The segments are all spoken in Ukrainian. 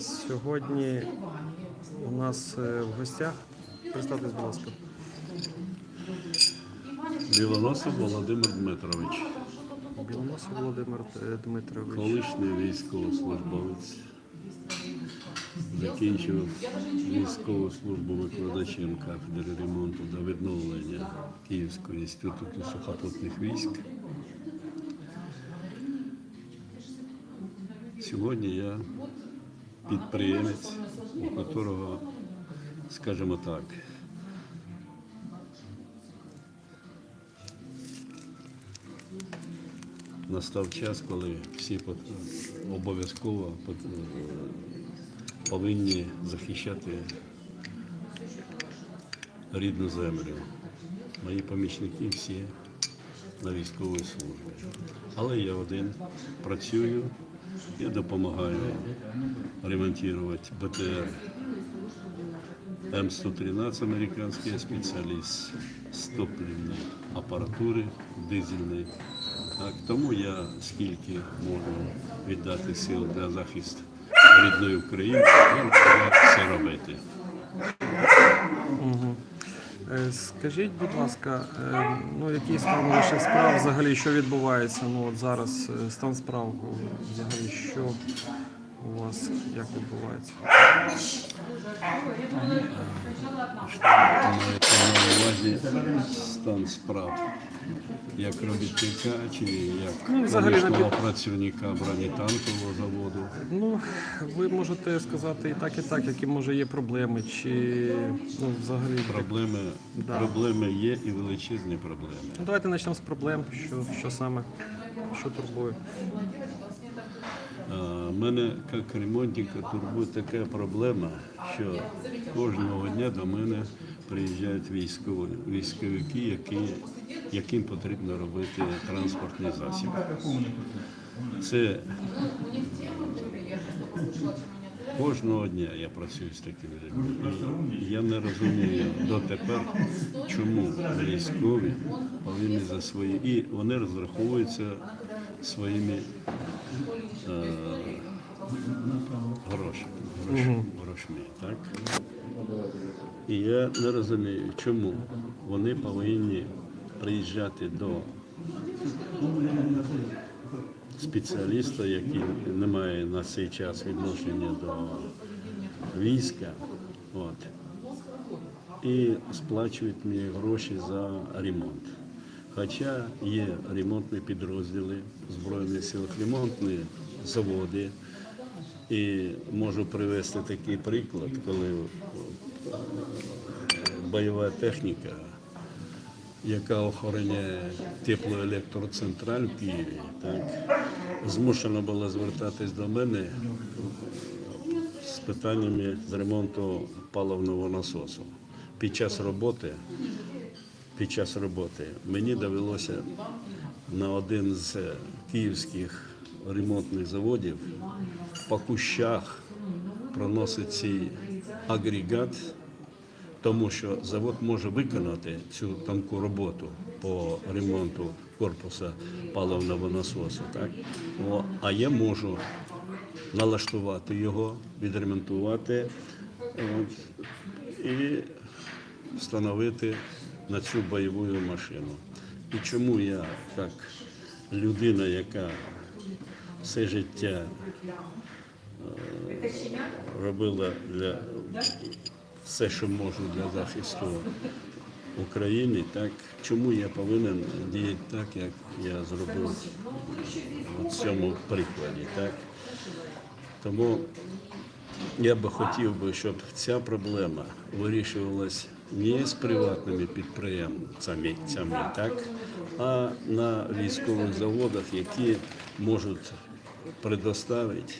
Сьогодні у нас е, в гостях. Представтесь, будь ласка. Білоносов Володимир Дмитрович, Білоносов Володимир е, Дмитрович. колишній військовослужбовець, закінчив військову службу викладачем кафедри ремонту та відновлення Київського інституту сухопутних військ. Сьогодні я підприємець, у которого, скажімо так, настав час, коли всі обов'язково повинні захищати рідну землю. Мої помічники всі на військовій службі. Але я один працюю, я допомагаю ремонтувати БТР М113 американський спеціаліст з топливної апаратури дизельної. Так, тому я скільки можу віддати сил для захисту рідної України, я все робити. Угу. Скажіть, будь ласка, е, ну який стан ваших справ взагалі, що відбувається? Ну от зараз е, стан справ е, взагалі, що у вас як відбувається? Що на увазі стан справ як робітника чи як Ну, взагалі, на колишнього під- працівника бронетанкового заводу. Ну, ви можете сказати і так, і так, які може є проблеми, чи ну взагалі. Проблеми, Да. проблеми є і величезні проблеми. Ну, давайте почнемо з проблем, що, що саме, що турбує. А, Мене як ремонтника турбує така проблема, що кожного дня до мене приїжджають військові, військовики, які, яким потрібно робити транспортний засіб. Це кожного дня я працюю з такими людьми. Я не розумію дотепер, чому військові повинні за свої і вони розраховуються своїми е, грошами, грош- грошми, так? І я не розумію, чому вони повинні приїжджати до спеціаліста, який не має на цей час відношення до війська, от, і сплачують мені гроші за ремонт. Хоча є ремонтні підрозділи Збройних сил, ремонтні заводи. І можу привести такий приклад, коли бойова техніка, яка охороняє теплоелектроцентраль в Києві, так, змушена була звертатись до мене з питаннями з ремонту паливного насосу. Під час роботи, під час роботи мені довелося на один з київських ремонтних заводів по кущах проносить цей агрегат, тому що завод може виконати цю тонку роботу по ремонту корпуса паливного насосу. Так? О, а я можу налаштувати його, відремонтувати от, і встановити на цю бойову машину. І чому я, як людина, яка все життя е, робила для все, що можу для захисту України, так чому я повинен діяти так, як я зробив у цьому прикладі, так? Тому я би хотів би, щоб ця проблема вирішувалась не з приватними підприємцями, так, а на військових заводах, які можуть предоставити,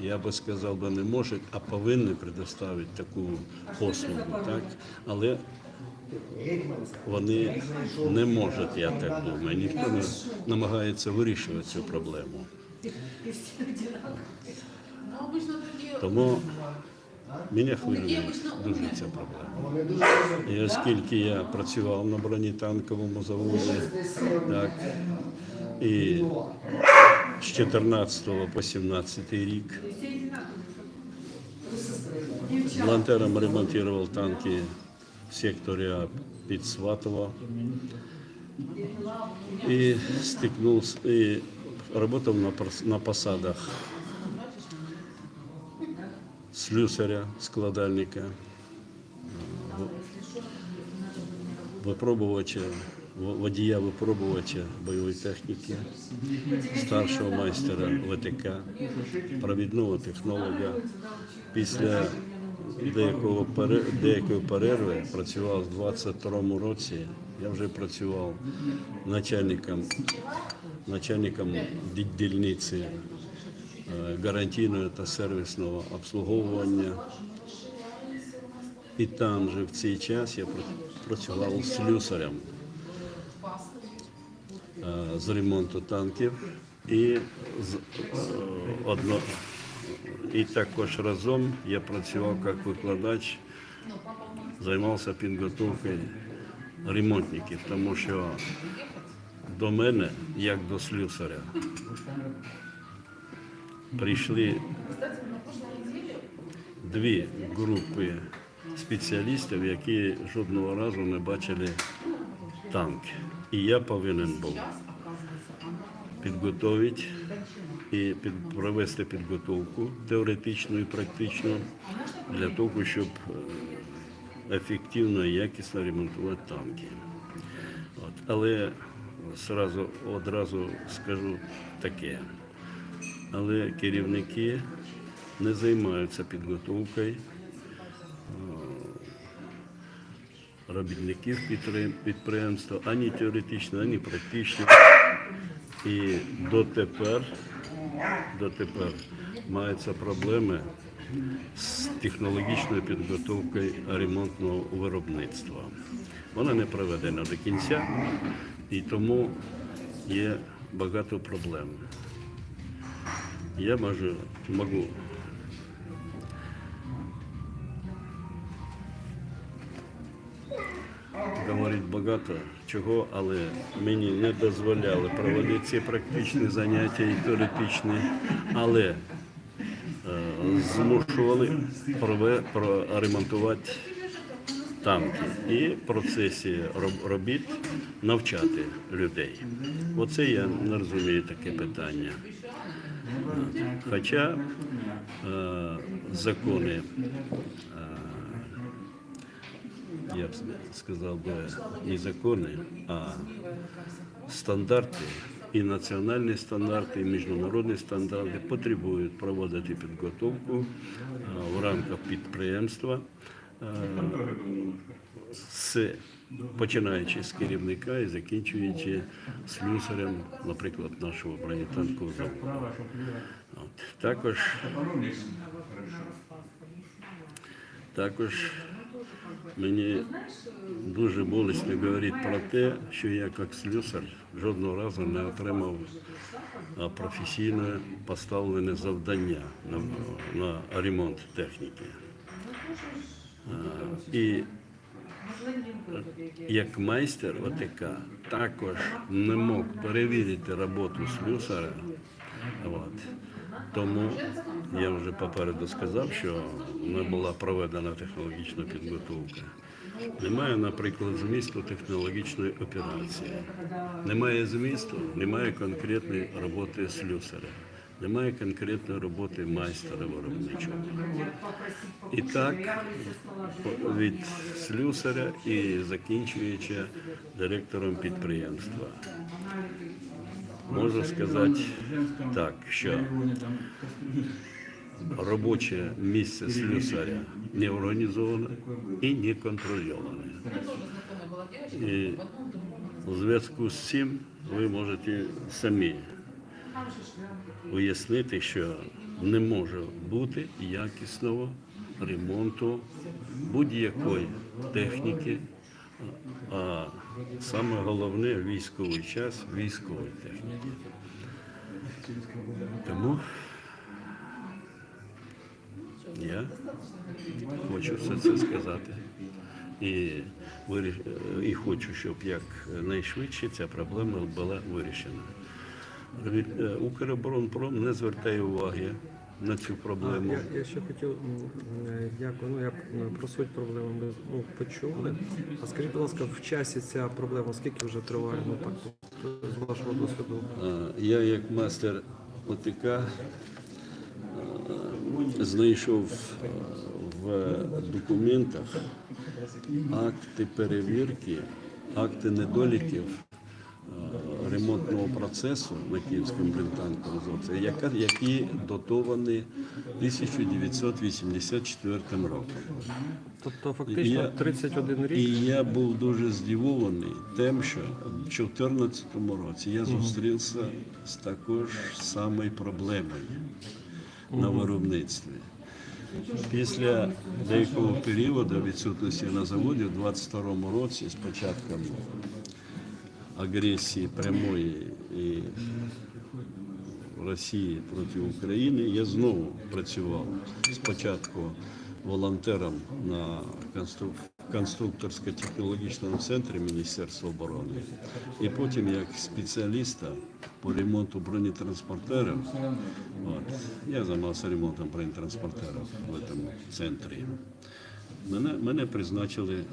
я би сказав би, не можуть, а повинні предоставити таку послугу, так? але вони не можуть, я так думаю. Ніхто не намагається вирішувати цю проблему. Тому мене хвилює дуже ця проблема. І оскільки я працював на бронетанковому заводі, так, і з 14 по 17 рік волонтером ремонтировал танки в секторе А. И стикнулся, и работал на, на посадах слюсаря, складальника, випробувача, в- водія випробувача бойової техніки, старшого майстера ВТК, провідного технолога. Після деякого деякої перерви працював в 22-му році. Я вже працював начальником, начальником дільниці е, гарантійного та сервісного обслуговування. І там же в цей час я працював слюсарем з ремонту танків і з, е, одно, і також разом я працював як викладач, займався підготовкою ремонтників, тому що до мене, як до слюсаря, прийшли дві групи спеціалістів, які жодного разу не бачили танк. І я повинен був підготовити і провести підготовку теоретичну і практичну для того, щоб е, ефективно і якісно ремонтувати танки. От. Але сразу, одразу скажу таке. Але керівники не займаються підготовкою робітників підприємства ані теоретично, ані практично. І дотепер, дотепер маються проблеми з технологічною підготовкою ремонтного виробництва. Вона не проведена до кінця, і тому є багато проблем. Я можу, можу говорить багато чого, але мені не дозволяли проводити ці практичні заняття і теоретичні, але е, змушували проремонтувати танки і в процесі робіт навчати людей. Оце я не розумію таке питання. Хоча е, закони я б сказав би, не закони, а стандарти, і національні стандарти, і міжнародні стандарти потребують проводити підготовку в рамках підприємства, з, починаючи з керівника і закінчуючи слюсарем, наприклад, нашого бронетанкового заводу. От. Також також мені дуже болісно говорити про те, що я як слюсар жодного разу не отримав а, професійне поставлене завдання на, ремонт техніки. І як майстер ОТК також не мог перевірити роботу слюсаря. От. Тому я вже попереду сказав, що не була проведена технологічна підготовка. Немає, наприклад, змісту технологічної операції. Немає змісту, немає конкретної роботи слюсаря, немає конкретної роботи майстера виробничого. І так від слюсаря і закінчуючи директором підприємства. Можу сказати так, що робоче місце слюсаря не організоване і не контрольоване. І у зв'язку з цим ви можете самі уяснити, що не може бути якісного ремонту будь-якої техніки, а саме головне військовий час військової техніки. Тому я хочу все це сказати. І, виріш- і хочу, щоб якнайшвидше ця проблема була вирішена. Е, Укроборонпром не звертає уваги на цю проблему. Я, я ще хотів, дякую. Ну, я про суть проблеми ми ну, почули. А скажіть, будь ласка, в часі ця проблема скільки вже триває? Ну так, з вашого досвіду. Я як мастер ОТК знайшов е, в документах акти перевірки, акти недоліків е, ремонтного процесу на Київському бринтанковому заводі, які датовані 1984 роком. Тобто фактично Я- 31 рік. І я був дуже здивований тим, що в 2014 році я зустрівся з також самою проблемою на виробництві. Після деякого періоду відсутності на заводі, в 22 році, з початком агресії прямої і Росії проти України, я знову працював спочатку волонтером на конструк- конструкторсько-технологічному центрі Міністерства оборони, і потім як спеціаліста по ремонту бронетранспортерів. От, я займався ремонтом бронетранспортерів в цьому центрі. Мене, мене призначили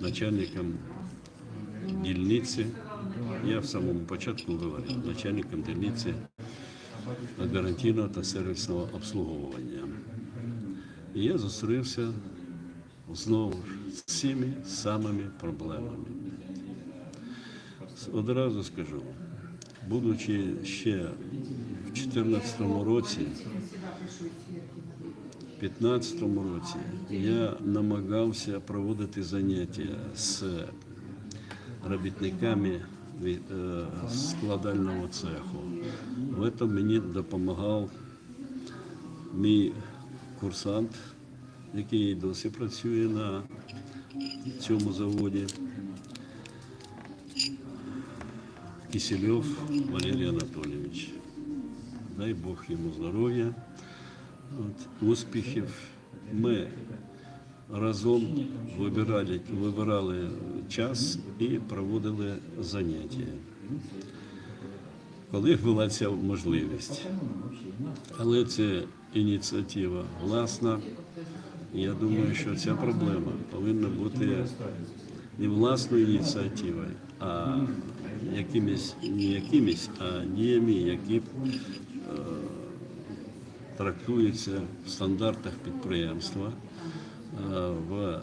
начальником дільниці. Я в самому початку говорив начальником дільниці гарантійного та сервісного обслуговування. І я зустрівся знову ж з цими самими проблемами. Одразу скажу, будучи ще в 2014 році, в 2015 році я намагався проводити заняття з робітниками е, складального цеху. В этом мені допомагав мій курсант, який досі працює на цьому заводі. Кисельов Валерій Анатолійович. Дай Бог йому здоров'я, успіхів. Ми разом вибирали, вибирали час і проводили заняття. Коли була ця можливість. Але це ініціатива власна. Я думаю, що ця проблема повинна бути не власною ініціативою, а якимись, не якимись, а діями, які е, трактуються в стандартах підприємства, е, в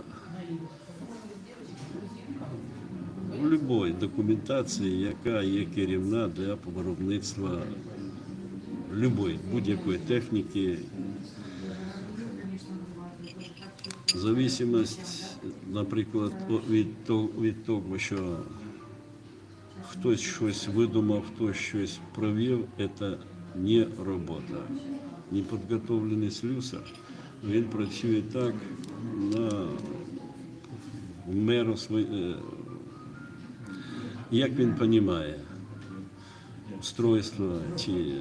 в будь-якій документації, яка є керівна для виробництва любої, будь-якої техніки. Зависимость, наприклад, від того, від того, що хтось щось видумав, хтось щось провів, це не робота. Непідготовлений слюсар, він працює так на меру своє, як він розуміє устройство чи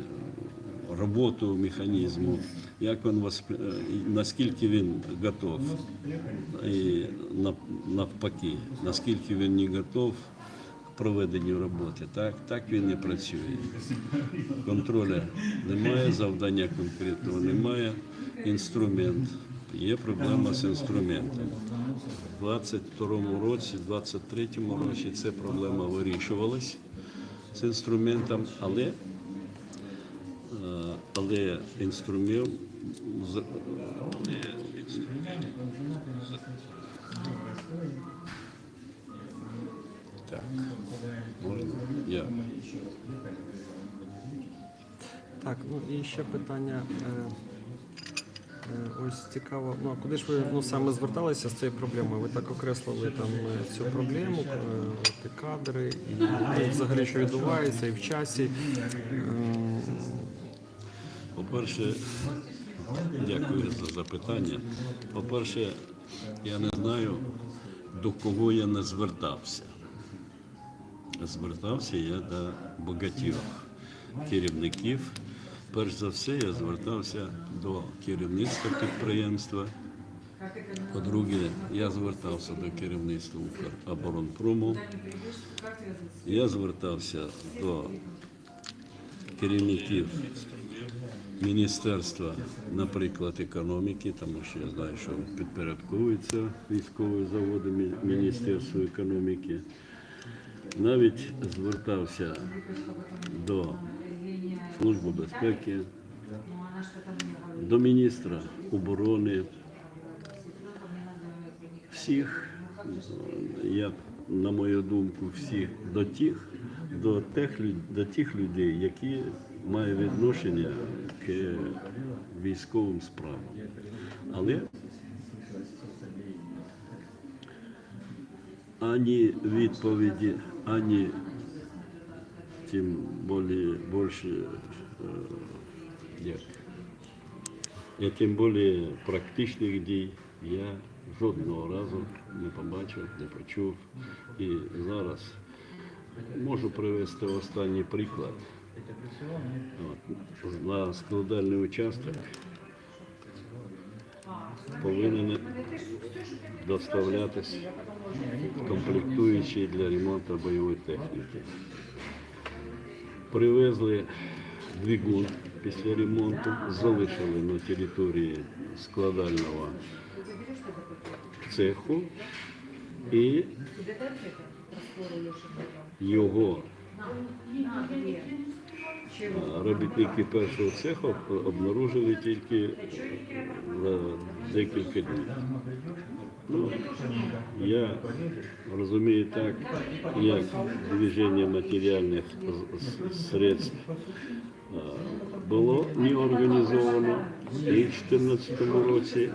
роботу механізму, як він восп... е, наскільки він готов, і навпаки, наскільки він не готов проведенню роботи, так, так він і працює. Контроля немає, завдання конкретного немає, інструмент. Є проблема з інструментом. У 22 році, 23 році ця проблема вирішувалась з інструментом, але, але інструмент так, можна? Я. Так, ну і ще питання. е, е, Ось цікаво, ну а куди ж ви ну, саме зверталися з цією проблемою? Ви так окреслили там е, цю проблему, е, от і кадри, і ну, взагалі що відбувається, і в часі. По-перше, дякую за запитання. По-перше, я не знаю, до кого я не звертався. Звертався я до багатьох керівників. Перш за все, я звертався до керівництва підприємства. По-друге, я звертався до керівництва Укроборонпрому. Я звертався до керівників Міністерства, наприклад, економіки, тому що я знаю, що підпорядковується військові заводи Мі- Міністерству економіки. Навіть звертався до Служби безпеки, до міністра оборони, всіх, я, на мою думку, всіх до тих, до тих, до тих людей, які мають відношення військовим справам. Але ані відповіді, ані тим більше, е, як, і тим більше практичних дій я жодного разу не побачив, не почув. І зараз можу привести останній приклад. На складальний участок повинен доставлятись комплектуючі для ремонту бойової техніки. Привезли двигун після ремонту, залишили на території складального цеху і його робітники першого цеху обнаружили тільки за декілька днів. Ну, я розумію так, як движення матеріальних средств було не організовано і в 2014 році,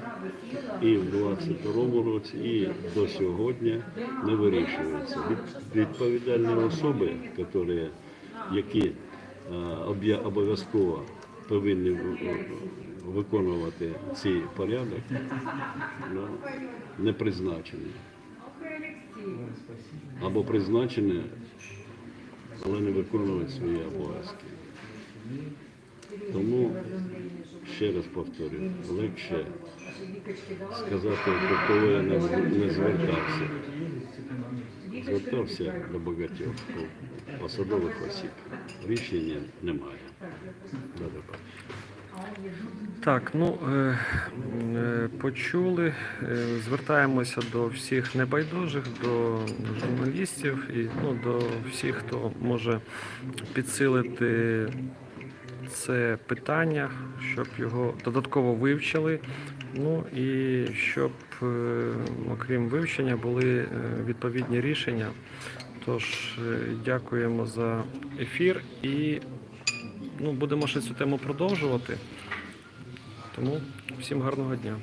і в 2022 році, і до сьогодні не вирішується. Від- Відповідальні особи, які, обов'язково повинні виконувати цей порядок, не призначені. Або призначені, але не виконують свої обов'язки. Тому, ще раз повторюю, легше сказати, до кого я не звертався. Звертався до багатьох посадових осіб. Рішення немає. Так, ну е, е, почули. Е, звертаємося до всіх небайдужих, до журналістів і ну, до всіх, хто може підсилити це питання, щоб його додатково вивчили. Ну і щоб, окрім вивчення, були відповідні рішення. Тож е, дякуємо за ефір і ну, будемо ще цю тему продовжувати. Тому всім гарного дня.